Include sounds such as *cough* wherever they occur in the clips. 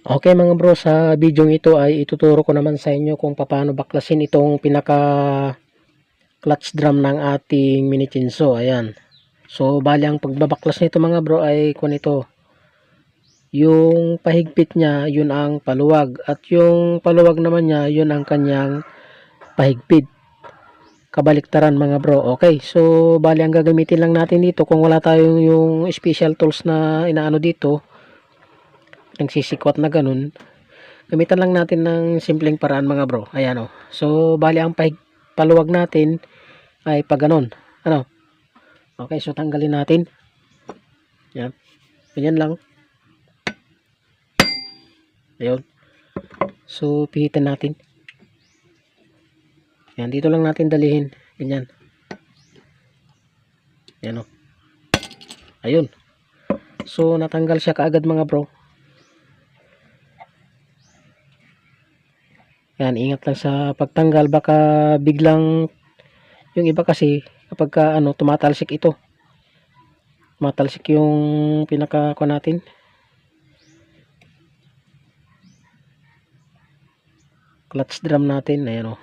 Okay mga bro, sa video ito ay ituturo ko naman sa inyo kung paano baklasin itong pinaka clutch drum ng ating mini chinso. Ayan. So, bali ang pagbabaklas nito mga bro ay kung ito. Yung pahigpit niya, yun ang paluwag. At yung paluwag naman niya, yun ang kanyang pahigpit. Kabaliktaran mga bro. Okay, so bali ang gagamitin lang natin dito kung wala tayong yung special tools na inaano dito nagsisikwat na ganun. Gamitan lang natin ng simpleng paraan mga bro. Ayan o so bali ang paluwag natin ay pag ganun. Ano? Okay so tanggalin natin. Yan ganyan lang. Ayun. So pihitan natin. Yan dito lang natin dalihin. Ganyan. Yan o ayun. So natanggal siya kaagad mga bro Yan, ingat lang sa pagtanggal baka biglang yung iba kasi kapag ka, ano tumatalsik ito. Tumatalsik yung pinaka ko natin. Clutch drum natin, ayan o.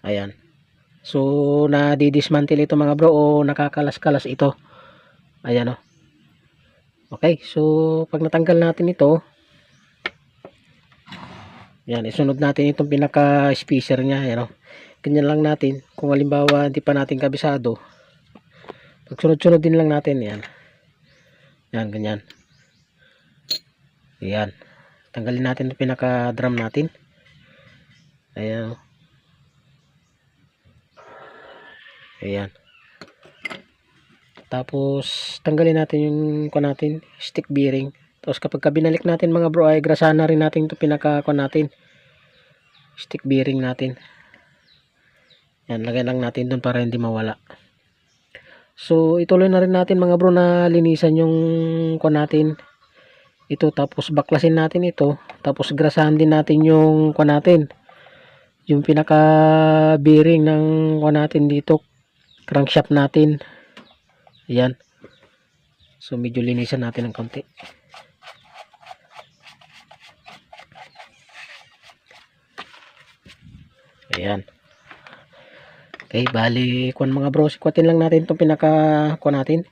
Ayan. So, na-dismantle ito mga bro o nakakalas-kalas ito. Ayan o. Okay, so pag natanggal natin ito, yan, isunod natin itong pinaka-spacer niya. Yan, oh. Ganyan lang natin. Kung halimbawa hindi pa natin kabisado, pagsunod-sunod din lang natin. Yan. Yan, ganyan. Yan. Tanggalin natin itong pinaka-drum natin. Ayan. Ayan. Tapos, tanggalin natin yung ko natin, stick bearing. Tapos kapag ka natin mga bro ay grasahan na rin natin ito pinaka natin. Stick bearing natin. Yan, lagay lang natin doon para hindi mawala. So ituloy na rin natin mga bro na linisan yung ko natin. Ito tapos baklasin natin ito. Tapos grasahan din natin yung ko natin. Yung pinaka bearing ng ko natin dito. Crankshaft natin. Yan. So medyo linisan natin ng konti. Ayan. Okay, bali, kuan mga bro, sikwatin lang natin itong pinaka, kuan natin.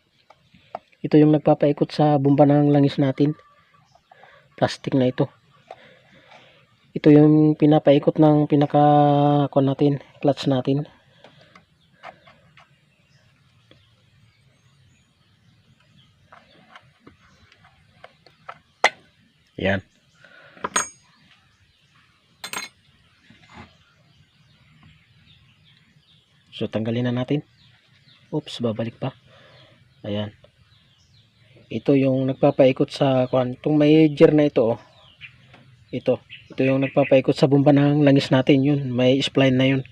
Ito yung nagpapaikot sa bomba ng langis natin. Plastic na ito. Ito yung pinapaikot ng pinaka, kuan natin, clutch natin. Yan. So tanggalin na natin. Oops, babalik pa. Ayan. Ito yung nagpapaikot sa itong may gear na ito oh. Ito, ito yung nagpapaikot sa bomba ng langis natin 'yun. May spline na 'yun.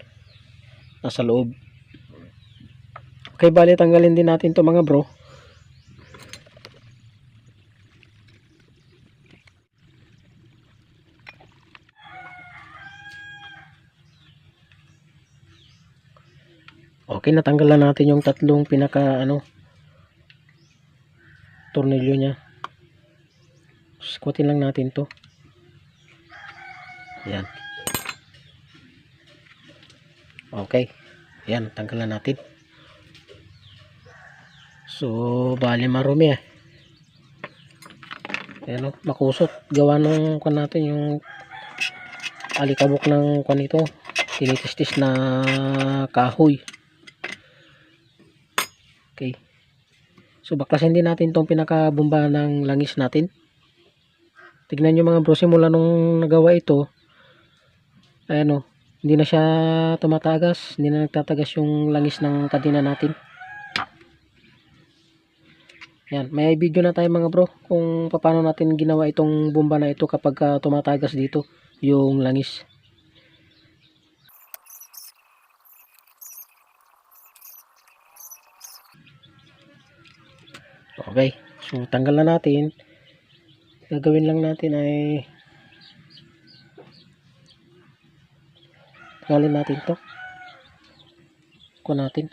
Nasa loob. Okay, bali tanggalin din natin 'to mga bro. Okay, natanggal na natin yung tatlong pinaka ano tornilyo niya. Squatin lang natin 'to. Yan. Okay. Yan, tanggalan natin. So, bali marumi eh. Ayan o, makusot. Gawa nung kwan natin yung alikabok ng kwan ito. Tinitistis na kahoy. Okay. So baklasin din natin tong pinakabomba ng langis natin. Tignan nyo mga bro, simula nung nagawa ito, ayan o, hindi na siya tumatagas, hindi na nagtatagas yung langis ng kadena natin. Yan, may video na tayo mga bro kung paano natin ginawa itong bomba na ito kapag ah, tumatagas dito yung langis. Okay. So, tanggal na natin. Gagawin lang natin ay tanggalin natin to. Kuha natin.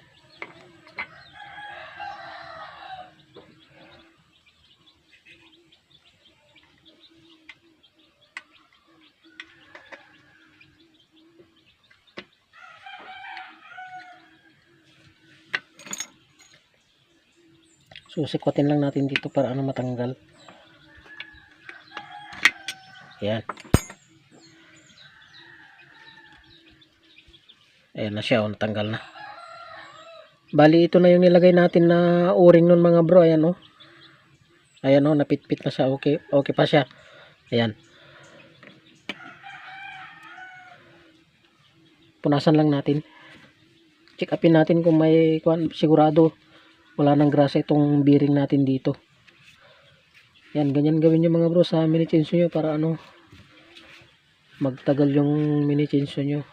So, sikwatin lang natin dito para ano matanggal. Ayan. Ayan na siya, oh, natanggal na. Bali, ito na yung nilagay natin na o-ring nun mga bro. Ayan, oh. Ayan, oh, napitpit na siya. Okay, okay pa siya. Ayan. Punasan lang natin. Check upin natin kung may kuan sigurado wala nang grasa itong bearing natin dito. Yan, ganyan gawin nyo mga bro sa mini chainsaw nyo para ano magtagal yung mini chainsaw nyo.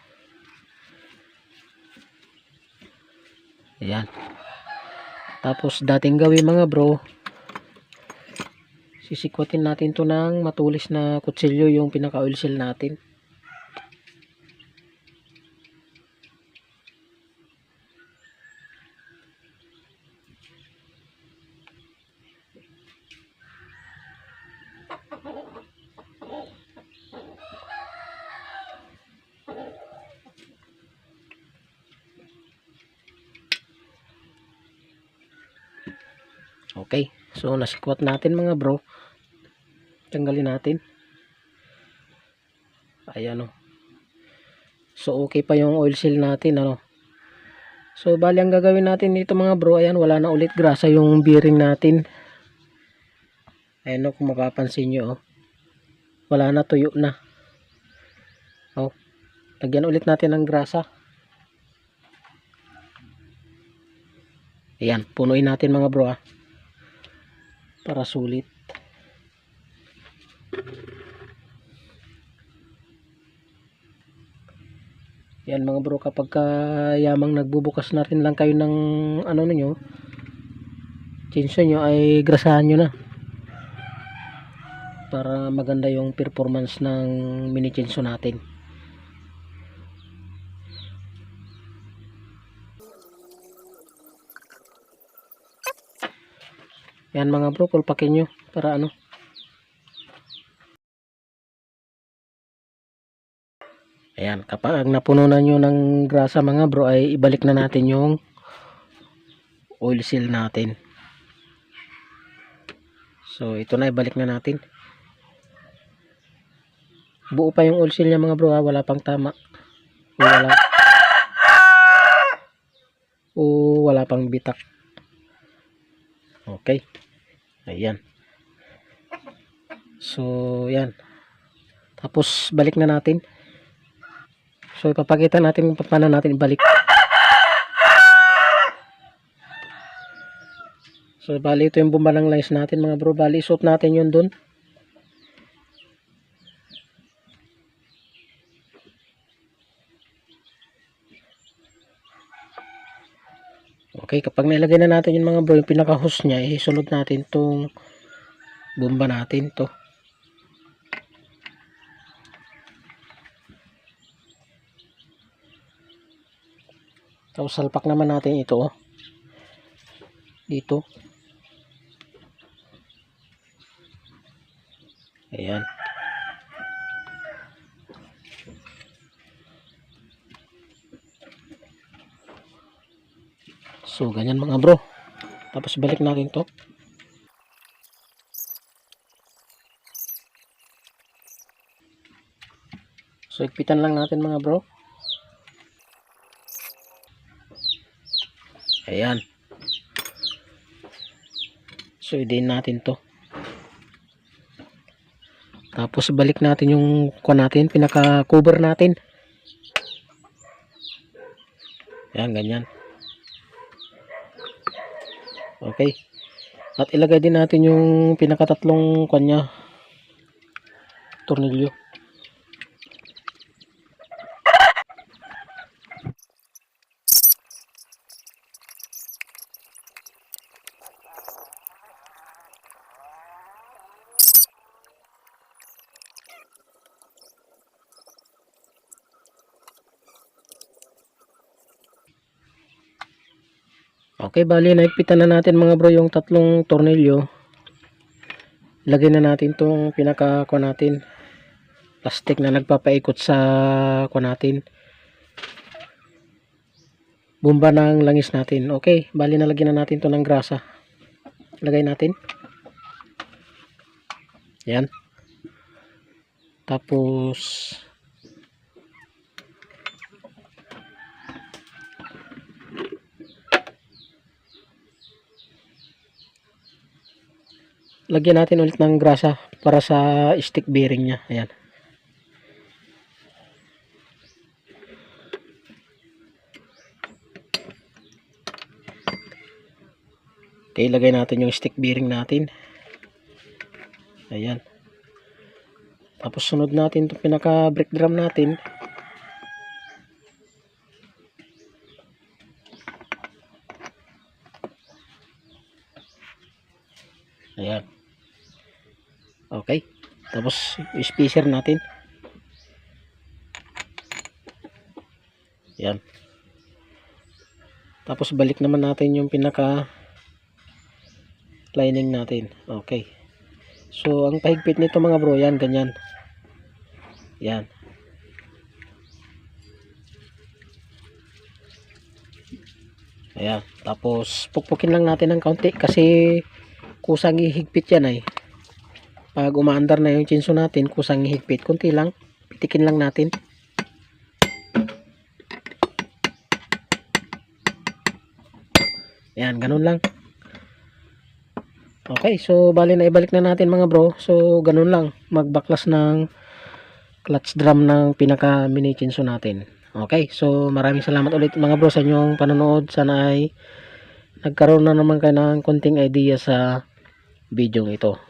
Ayan. Tapos dating gawin mga bro sisikwatin natin to ng matulis na kutsilyo yung pinaka oil seal natin. Okay. So, nasikwat natin mga bro. Tanggalin natin. Ayan o. So, okay pa yung oil seal natin. Ano. So, bali ang gagawin natin dito mga bro. Ayan, wala na ulit grasa yung bearing natin. Ayan o, kung mapapansin nyo. Oh. Wala na, tuyo na. Oh. Lagyan ulit natin ng grasa. Ayan, punuin natin mga bro ah para sulit. Yan mga bro kapag yamang nagbubukas na rin lang kayo ng ano ninyo chainsaw nyo ay grasahan nyo na. Para maganda yung performance ng mini chainsaw natin Yan mga bro, pulpakin nyo para ano. Ayan, kapag napuno na nyo ng grasa mga bro ay ibalik na natin yung oil seal natin. So ito na ibalik na natin. Buo pa yung oil seal niya mga bro ha, wala pang tama. Wala, *laughs* o wala pang bitak. Okay. Ayan. So, yan. Tapos, balik na natin. So, ipapakita natin kung paano natin ibalik. So, bali ito yung bumbalang lines natin mga bro. Bali, isuot natin yun dun. Okay, kapag nilagay na natin yung mga bro, yung pinaka-hose niya, isunod natin tong bomba natin to. Tapos salpak naman natin ito oh. Dito. Ayan. So, ganyan mga bro. Tapos balik natin to. So, ikpitan lang natin mga bro. Ayan. So, idin natin to. Tapos, balik natin yung kuha natin, pinaka-cover natin. Ayan, ganyan. Okay. At ilagay din natin yung pinakatatlong kanya tornilyo. Okay, bali naigpitan na natin mga bro yung tatlong tornilyo. Lagay na natin tong pinaka ko natin. Plastic na nagpapaikot sa ko natin. Bumba ng langis natin. Okay, bali nalagyan na natin to ng grasa. lagay natin. Yan. Tapos lagyan natin ulit ng grasa para sa stick bearing niya. Ayan. Okay, lagay natin yung stick bearing natin. Ayan. Tapos sunod natin itong pinaka brake drum natin. Ayan. Okay. Tapos spacer natin. Ayan. Tapos balik naman natin yung pinaka lining natin. Okay. So, ang pahigpit nito mga bro, yan, ganyan. Yan. Ayan. Tapos, pukpukin lang natin ng kaunti kasi kusang ihigpit yan ay. Pag umaandar na yung chinso natin, kusang ihigpit. Kunti lang. Pitikin lang natin. Ayan, ganun lang. Okay, so bali na ibalik na natin mga bro. So ganun lang, magbaklas ng clutch drum ng pinaka mini chinso natin. Okay, so maraming salamat ulit mga bro sa inyong panonood. Sana ay nagkaroon na naman kayo ng konting idea sa video ito.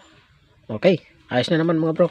Okay, ayos na naman mga bro.